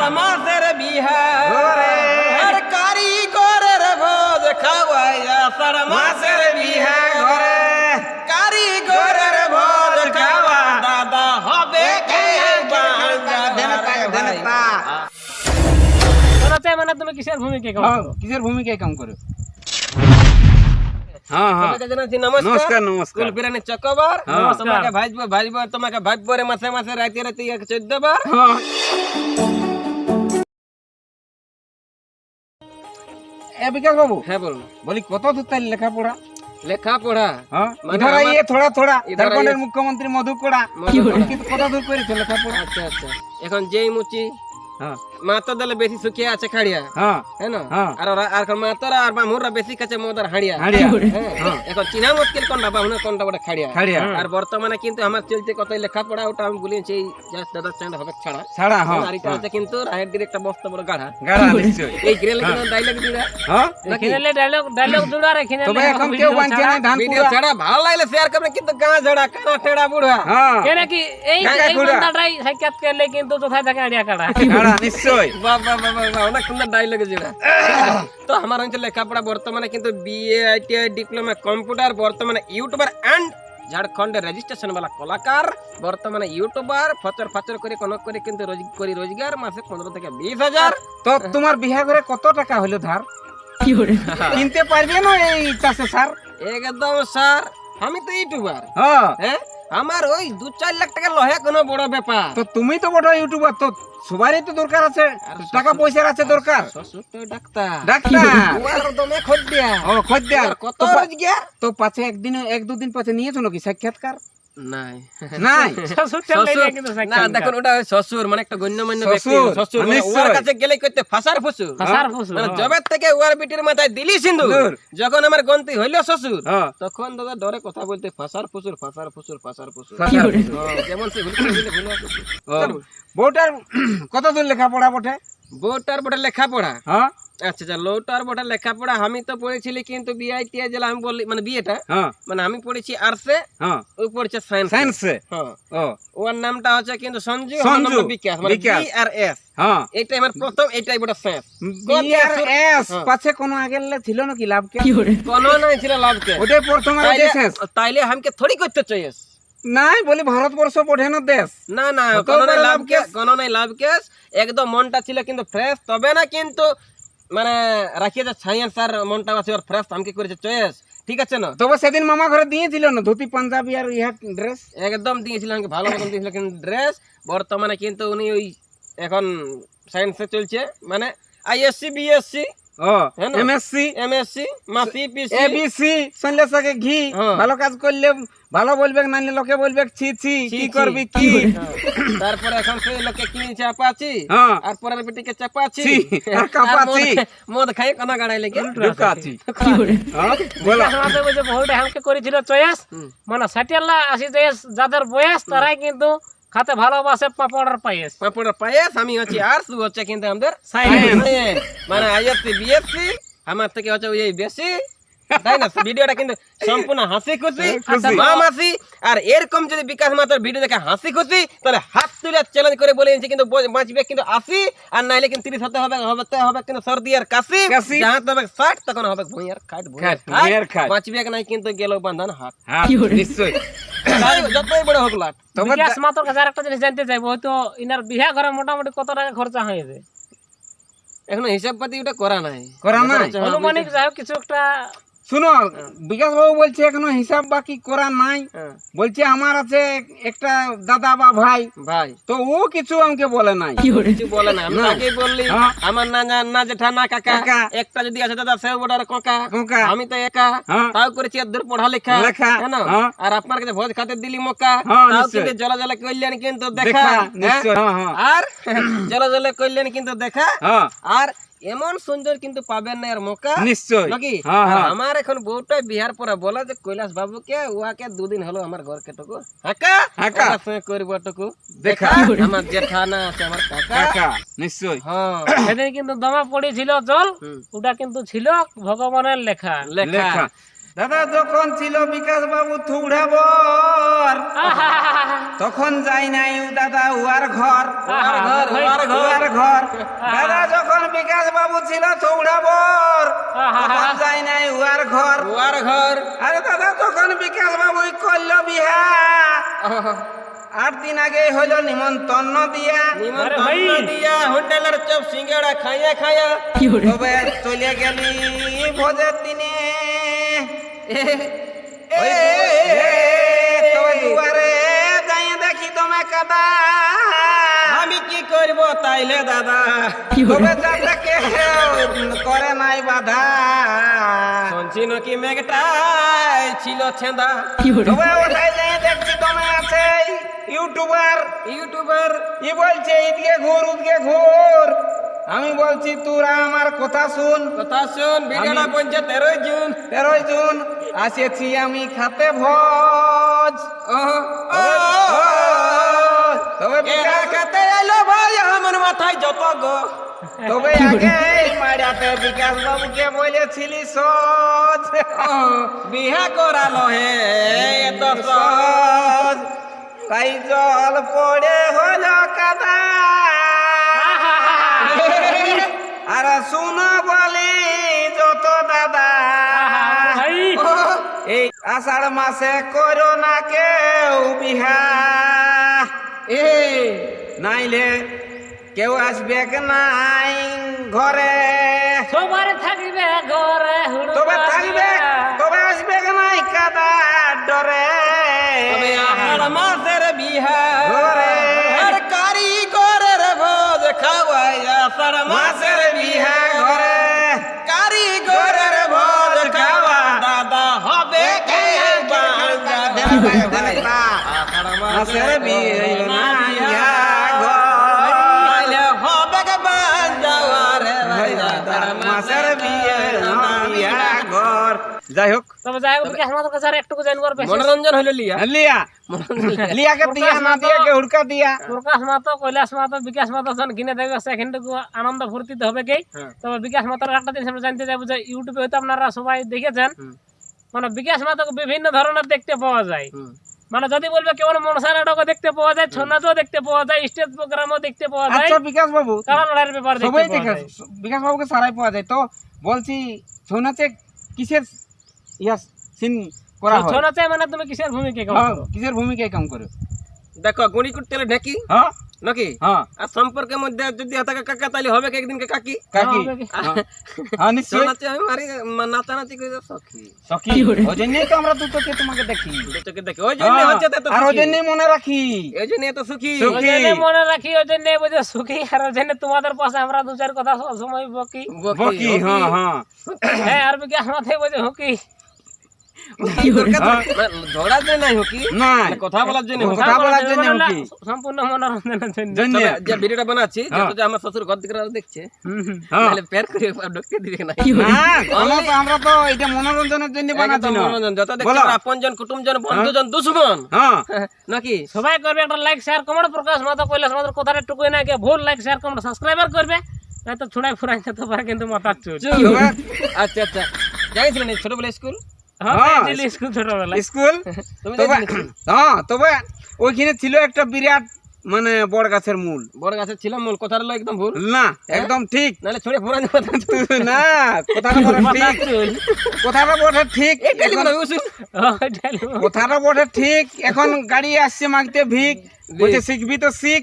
আষাঢ় মাসের বিহা ঘরে। আর কারিগরের ভোজ খাওয়াই আষাঢ় মাসের বিহা ঘরে কারিগরের ভোজ খাওয়া দাদা হবে কে দেনতা। তোরাতে মানে তুমি কিসের ভূমিকা কেমন হ্যাঁ, কিসের ভূমিকায় কাম করে হ্যাঁ হ্যাঁ তোমাকে জানাচ্ছি নমস্কার নমস্কার নমস্কার কুলপিরানি চকবার হ্যাঁ। তোমাকে ভাজবো ভাজবো তোমাকে ভাজবো রে মাসে মাসে রাতে রাতে এক চোদ্দ বার এ বিকাশ বাবু? হ্যাঁ বলুন। বলি কত দূর তাই লেখাপড়া? লেখাপড়া? হ্যাঁ মানে ইধার আইয়ে থোড়া থোড়া ঝাড়খণ্ডের মুখ্যমন্ত্রী মধু কোড়া কত দূর করেছে লেখাপড়া? আচ্ছা আচ্ছা। এখন যেই মুচি হ্যাঁ। মাতো দলে বেশি শুকিয়ে আছে খাড়িয়া। হ্যাঁ। হ্যাঁ না? হ্যাঁ। আর আর কোন মাতরা আর বামুররা বেশি কাছে মোদার হাড়িয়া। হাড়িয়া। হ্যাঁ এখন চিনা মুশকিল কোনটা বামুনের কোনটা বড় খাড়িয়া। খাড়িয়া। আর বর্তমানে কিন্তু আমার চলছে কত লেখাপড়া ওটা আমি বলেছি এই জাস্ট দাদা হবে ছাড়া। ছাড়া হ্যাঁ। আর এটা হচ্ছে কিন্তু রায়ের দিকে একটা বস্তা বড় গাড়া গাড়া নিশ্চয় এই গ্রেল কিন্তু ডাইলগ দিরা হ্যাঁ? ডায়লগ ডায়লগ জুড়া রে তবে এখন কেউ বানছে না ধান ভিডিও ছাড়া ভালো লাগলে শেয়ার করবেন কিন্তু গা ঝাড়া কানা ঠেড়া বুড়া। হ্যাঁ। কেন কি এই এই সাক্ষাৎ করলে কিন্তু কোথায় থাকে আইডিয়া কাটা গাড়া নিশ্চয় অনেক সুন্দর যেটা তো আমার অঞ্চলে লেখাপড়া বর্তমানে কিন্তু বিএ আইটিআই ডিপ্লোমা কম্পিউটার বর্তমানে ইউটিউবার এন্ড ঝাড়খণ্ডের রেজিস্ট্রেশন বালা কলাকার। বর্তমানে ইউটিউবার ফচর ফচর করে কনক করে কিন্তু করি রোজগার মাসে পনেরো থেকে বিশ হাজার। তো তোমার বিহা করে কত টাকা হলো ধার? কিনতে পারবে না এই চাষে সার একদম স্যার। আমি তো ইউটিউবার হ্যাঁ? আমার ওই দু চার লাখ টাকা লহে কোনো বড় ব্যাপার। তো তুমি তো বড় ইউটিউবার তো সবারই তো দরকার আছে। টাকা পয়সার আছে দরকার। তো ডাক্তার। ডাক্তার! কত পাছে একদিন এক দুদিন পাছে নিয়েছো নাকি সাক্ষাৎকার? নাই। নাই? শ্বশুর না কিন্তু না সাক্ষাৎ দেখুন ওটা শ্বশুর মানে একটা গণ্যমান্য ব্যক্তি। শ্বশুর, শ্বশুর মানে নিশ্চয়। ওর কাছে গেলে করতে ফাঁসার ফসুর। মানে জবের থেকে ওর বিটির মাথায় দিলি সিন্ধু যখন আমার গন্তি হইল শ্বশুর হ্যাঁ। তখন দাদা ডরে কথা বলতে ফাঁসার ফুসুর ফাঁসার ফুসুর ফাঁসার ফুসুর। হ্যাঁ, যেমন সে ভুল ও, বউটার কত দূর লেখাপড়া বটে? বউটার বটে লেখাপড়া? হ্যাঁ। আচ্ছা আচ্ছা লৌটার বটে লেখাপড়া। আমি তো পড়েছিলি কিন্তু বিআইটিআই জেলা আমি বলি মানে বিয়েটা হ্যাঁ। মানে আমি পড়েছি আর্টসে হ্যাঁ। ওই পড়েছে সায়েন্স সায়েন্সে হ্যাঁ। ওর নামটা হচ্ছে কিন্তু সঞ্জু সঞ্জু, বিকাশ মানে বিকাশ। বি আর এস হ্যাঁ। এইটাই আমার প্রথম এইটাই বড় সায়েন্স হ্যাঁ। পাছে কোনো আগের ছিল নাকি লাভ কে? কোনো নাই ছিল লাভকে ওটাই প্রথম আর তাইলে আমাকে থোড়ি করতে চাইস নাই বলি ভারতবর্ষ পড়ে না দেশ? না না কোনো নাই লাভ কেস। কোনো নাই লাভ কেস। একদম মনটা ছিল কিন্তু ফ্রেশ তবে না কিন্তু মানে রাখিয়ে যে ছাইয়ের স্যার মনটা আছে ওর ফ্রেশ আমাকে করেছে চয়েস ঠিক আছে না? তবে সেদিন মামা ঘরে দিয়েছিল না ধুতি পাঞ্জাবি আর ইহা ড্রেস একদম দিয়েছিল আমাকে ভালো মতন দিয়েছিল কিন্তু ড্রেস বর্তমানে কিন্তু উনি ওই এখন সায়েন্সে চলছে মানে আইএসসি বিএসসি? এমএসসি এমএসসি মাসি পিসি। এবিসি সন্ন্যাসকে ঘি। ভালো কাজ করলে ভালো বলবে নাইলে লোকে বলবে ছি ছি ছি, কি করবি কি। তারপরে এখন সেই লোকে আপাচি হ্যাঁ আর পরের। মদ খাই কোনা গাড়াই লেগে? ঢুকাছি বলো? করেছিল চয়েস। মানে দেশ যাদের বয়স তারাই কিন্তু খাতে ভালোবাসে পাপড় আর পায়েস। পাপড়ের পায়েস আমি হচ্ছে আর সু হচ্ছে কিন্তু আমাদের সায়েন্স। মানে আইএসসি বিএসসি আমার থেকে হচ্ছে ওই বেশি। তাই না? ভিডিওটা কিন্তু সম্পূর্ণ হাসি খুশি খুশি। মা মাসি। আর এরকম যদি বিকাশ মাতার ভিডিও দেখে হাসি খুশি তাহলে হাত তুলে চ্যালেঞ্জ করে বলে দিচ্ছি কিন্তু বাঁচবে কিন্তু আশি আর নাইলে কিন্তু তিরিশ হতে হবে হবে হবে কিন্তু সর্দি আর কাশি। যাহাতে হবে ষাট তখন হবে ভুঁইয়ার খাট ভুঁইয়ার খাট। বাঁচবে নাই কিন্তু গেল বান্ধান হাট হ্যাঁ নিশ্চয় যতই- যতই বড় হোক লাট বিকাশ মাতর কাছে আরেকটা জিনিস জানতে চাইব হয়তো ইনার বিহা ঘরে মোটামুটি কত টাকা খরচা হয়েছে এখনও হিসাব পাতি ওটা করা নাই। করা নাই? অনুমানিক যাই হোক কিছু একটা শুনো বিকাশ বাবু বলছে এখনও হিসাব বাকি করা নাই। হ্যাঁ, বলছে আমার আছে একটা দাদা বা ভাই। ভাই। তো ও কিছু আমাকে বলে নাই। কিছু বলে না আমি না। বললি হ্যাঁ। আমার না না না জেঠা না কাকা। একটা যদি আছে দাদা সেও বড় কাকা। কাকা। আমি তো একা। হ্যাঁ। তাও করেছি এর পড়ালেখা। লেখা। হ্যাঁ হ্যাঁ। আর আপনার কাছে ভোজ খাতে দিলি মক্কা। তাও কিন্তু জলা জলা করলেন কিন্তু দেখা। আর জলা জলা করলেন কিন্তু দেখা। আর এমন সুন্দর কিন্তু পাবেন না এর মকা। নিশ্চয় নাকি? হ্যাঁ হ্যাঁ। আমার এখন বউটা বিহার পরে বলা যে কৈলাস বাবুকে উহাকে দুদিন হলো আমার ঘর কেটুকু হাকা? হাকা। সঙ্গে করব টুকু। দেখা। আমার জেঠানা আছে আমার কাকা। কাকা নিশ্চয় হ্যাঁ। সেদিন কিন্তু দমা পড়েছিল জল ওটা কিন্তু ছিল ভগবানের লেখা। লেখা। দাদা যখন ছিল বিকাশ বাবু থুড়াবর তখন যাই নাই দাদা উয়ার ঘর উয়ার ঘর, উয়ার দাদা যখন বিকাশ বাবু ছিল চৌড়াবর তখন যাই নাই উয়ার ঘর। ওয়ার ঘর। আরে দাদা তখন বিকাশ বাবু করল বিহা আট দিন আগে হইল নিমন্ত্রণ দিয়া। নিমন্ত্রণ দিয়া হোটেলের চপ সিঙ্গাড়া খাইয়া খাইয়া তবে চলে গেলি ভোজের দিনে। আমি কি করব তাইলে দাদা? কেউ করে নাই বাধা। শুনছি নাকি মেঘটাই ছিল ছেঁদা। তবে ওঠাই যাই দেখছি তুমি আছে ইউটিউবার। ইউটিউবার। ই বলছে এদিকে ঘুর ওদিকে ঘুর। আমি বলছি তোরা আমার কথা শুন। কথা শুন ভিডিওটা বলছে তেরোই জুন। তেরোই জুন আসেছি আমি খাতে ভোজ। ও ও তবে খেতে এলো ভাই আমার মাথায় যত গো। তবে আগে এই মারিয়াতে বিকাশ বাবুকে বলেছিলি সজ। বিহা করালো হে এত সহজ সজ। তাই জল পড়ে হল কাদা আর শুনো বলি যত দাদা। এই। আষাঢ় মাসে করো না কেউ বিহা। এ নাইলে কেউ আসবে নাই ঘরে? সবার থাকবে ঘরে তবে থাকবে তবে আসবে কি নাই কাদা? না বিহা ঘর যাই হোক। তবে যাই হোক বিকাশ মাতার কাছে আর একটুকু জানবার বেশি। মনোরঞ্জন হইল লিয়া। লিয়া। লিয়াকে দিয়া না দিয়া কে হুড়কা দিয়া। প্রকাশ মাতো কৈলাস মাতো বিকাশ মাতো যখন কিনে দেবে সেখানটুকু আনন্দ ফুর্তিতে হবে কি? হ্যাঁ। তবে বিকাশ মাতার একটা জিনিস আমরা জানতে যাব যে ইউটিউবে হয়তো আপনারা সবাই দেখেছেন। মানে বিকাশ মাতাকে বিভিন্ন ধরনের দেখতে পাওয়া যায়। মানে যদি বলবে কেমন মনসা নাটকও দেখতে পাওয়া যায় ছৌ দেখতে পাওয়া যায় স্টেজ প্রোগ্রামও দেখতে পাওয়া যায় আচ্ছা বিকাশ বাবু কারা লড়াইয়ের ব্যাপার সবাই দেখে বিকাশ বাবুকে সারাই পাওয়া যায়। তো বলছি ছৌনাচে কিসের ইয়াস সিন করা হয়? ছৌনাচে মানে তুমি কিসের ভূমিকায় কাম করো? কিসের ভূমিকায় কাম করে? দেখো গুড়ি কুটতেলে ঢেকি? হ্যাঁ। নাকি? হ্যাঁ। আর সম্পর্কের মধ্যে যদি থাকে কাকা তাহলে হবে কি একদিনকে কাকি? কাকি। হবে। কি? হ্যাঁ, হ্যাঁ নিশ্চয়ই। নাচে আমি মারি মা- নাচানাচি করে সখী। সখী ওই জন্যই তো আমরা দুটোকে তোমাকে দেখি। দুটোকে দেখে। ওই জন্য হ্যাঁ, হচ্ছে তো এত আর ওই সুখী। জন্যই মনে রাখি। এই জন্য এত সুখী। সুখী। ওই জন্য মনে রাখি ওই জন্য বুঝে সুখী। আর ওই জন্য তোমাদের পাশে আমরা দু চার কথা সব সময় বকি বকি হ্যাঁ হ্যাঁ। হ্যাঁ আর বিকাশ মাথায় বুঝে হুকি কথা বলার জন্য কথা বলার জন্য বলে না, হুকি। সম্পূর্ণ মনোরঞ্জনের জন্য জন্য যে ভিডিওটা বানাচ্ছি। আমার শ্বশুর ঘর দিকে দেখছে হুম, হুম। তাহলে প্যার করে ঢুকতে দিবে না। না আমরা তো এটা মনোরঞ্জনের জন্য বানাচ্ছি মনোরঞ্জন। যত দেখছে আপনজন কুটুমজন বন্ধুজন দুশ্মন। নাকি? সবাই করবে একটা লাইক শেয়ার কমেন্ট প্রকাশ। মাতা কৈলাস মাতার কথাটা টুকুই না ভুল লাইক শেয়ার কমেন্ট সাবস্ক্রাইবার করবে। না তো ছুড়াই ফুরাই যেতে পারে কিন্তু মাথার চুল। আচ্ছা আচ্ছা। জানিস না ছোটবেলা স্কুল? স্কুল তুমি তবে? হ্যাঁ তবে ওইখানে ছিল একটা বিরাট মানে বড় গাছের মূল। বড় গাছে ছিলাম মূল কথা হলো একদম ভুল? না একদম ঠিক। নাহলে ছড়ে কথা না কথাটা বটে ঠিক? কথাটা ঠিক। কথাটা বটে ঠিক? এখন গাড়ি আসছে মাগতে ভিক। বলছে শিখবি তো শিখ।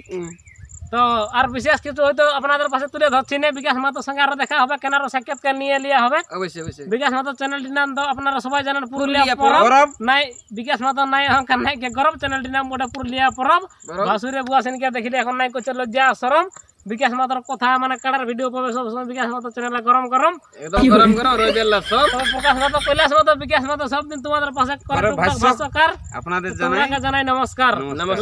তো আর বিশেষ কিছু হয়তো আপনাদের পাশে তুলে ধরছি না। বিকাশ মাতো সঙ্গে আরও দেখা হবে কেনার আরও সাক্ষাৎকার নিয়ে লিয়া হবে। অবশ্যই অবশ্যই। বিকাশ মাতো চ্যানেলটির নাম তো আপনারা সবাই জানেন পুরুলিয়া পরব। নাই বিকাশ মাতো নাই অহংকার নাই কে গরব। চ্যানেলটির নাম ওটা পুরুলিয়া পরব। বাসুরে ভাসুরে বুয়া সেনকে দেখিলে এখন নাই করছে লজ্জা সরম বিকাশ মাতার কথা মানে কাটার ভিডিও পাবে সব সময়। বিকাশ মাতার চ্যানেলে গরম গরম। একদম গরম গরম রই বেলা সব। প্রকাশ মাতা কৈলাস মাতা বিকাশ মাতা সব দিন তোমাদের পাশে ভাষ্যকার আপনাদের জানাই। জানাই নমস্কার।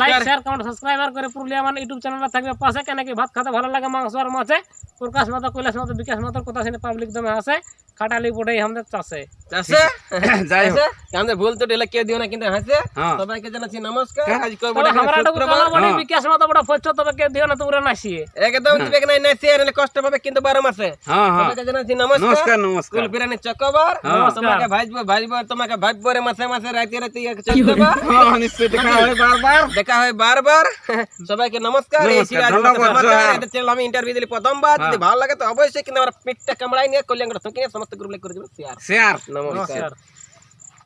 লাইক শেয়ার কমেন্ট সাবস্ক্রাইবার করে পুরুলিয়া মানে ইউটিউব চ্যানেলটা থাকবে পাশে। কেন কি ভাত খেতে ভালো লাগে মাংস আর মাছে। প্রকাশ মাতা কৈলাস মাতা বিকাশ মাতার কথা শুনে পাবলিক দমে হাসে খাটালি পড়ে আমাদের চাষে। চাষে যাই হোক। আমাদের ভুল তো ডেলে কেউ দিও না কিন্তু হাসে? হ্যাঁ। সবাইকে জানাচ্ছি নমস্কার। আজ কই বড় আমরা বড় হ্যাঁ। বিকাশ মাতা বড় ফচ্ছ তবে কে দিও না তোমরা নাসিয়ে একদম দিবে কি নাই নাই সে আনলে কষ্ট পাবে কিন্তু বারো মাসে। হ্যাঁ হ্যাঁ। সবাইকে জানাচ্ছি নমস্কার। নমস্কার নমস্কার। কুল পিরানি চকবার। তোমাকে ভাজবো ভাজবো তোমাকে ভাজবো রে মাসে মাসে রাতে রাতে হ্যাঁ নিশ্চয়ই দেখা হবে বারবার। দেখা হয় বারবার। সবাইকে নমস্কার। এই নমস্কার, চ্যানেল আমি ইন্টারভিউ দিলি প্রথমবার। যদি ভালো লাগে তো অবশ্যই কিন্তু আমার পিঠটা কামড়াই নিয়ে কল্যাণ করে নমস্কার শেয়ার নমস্কার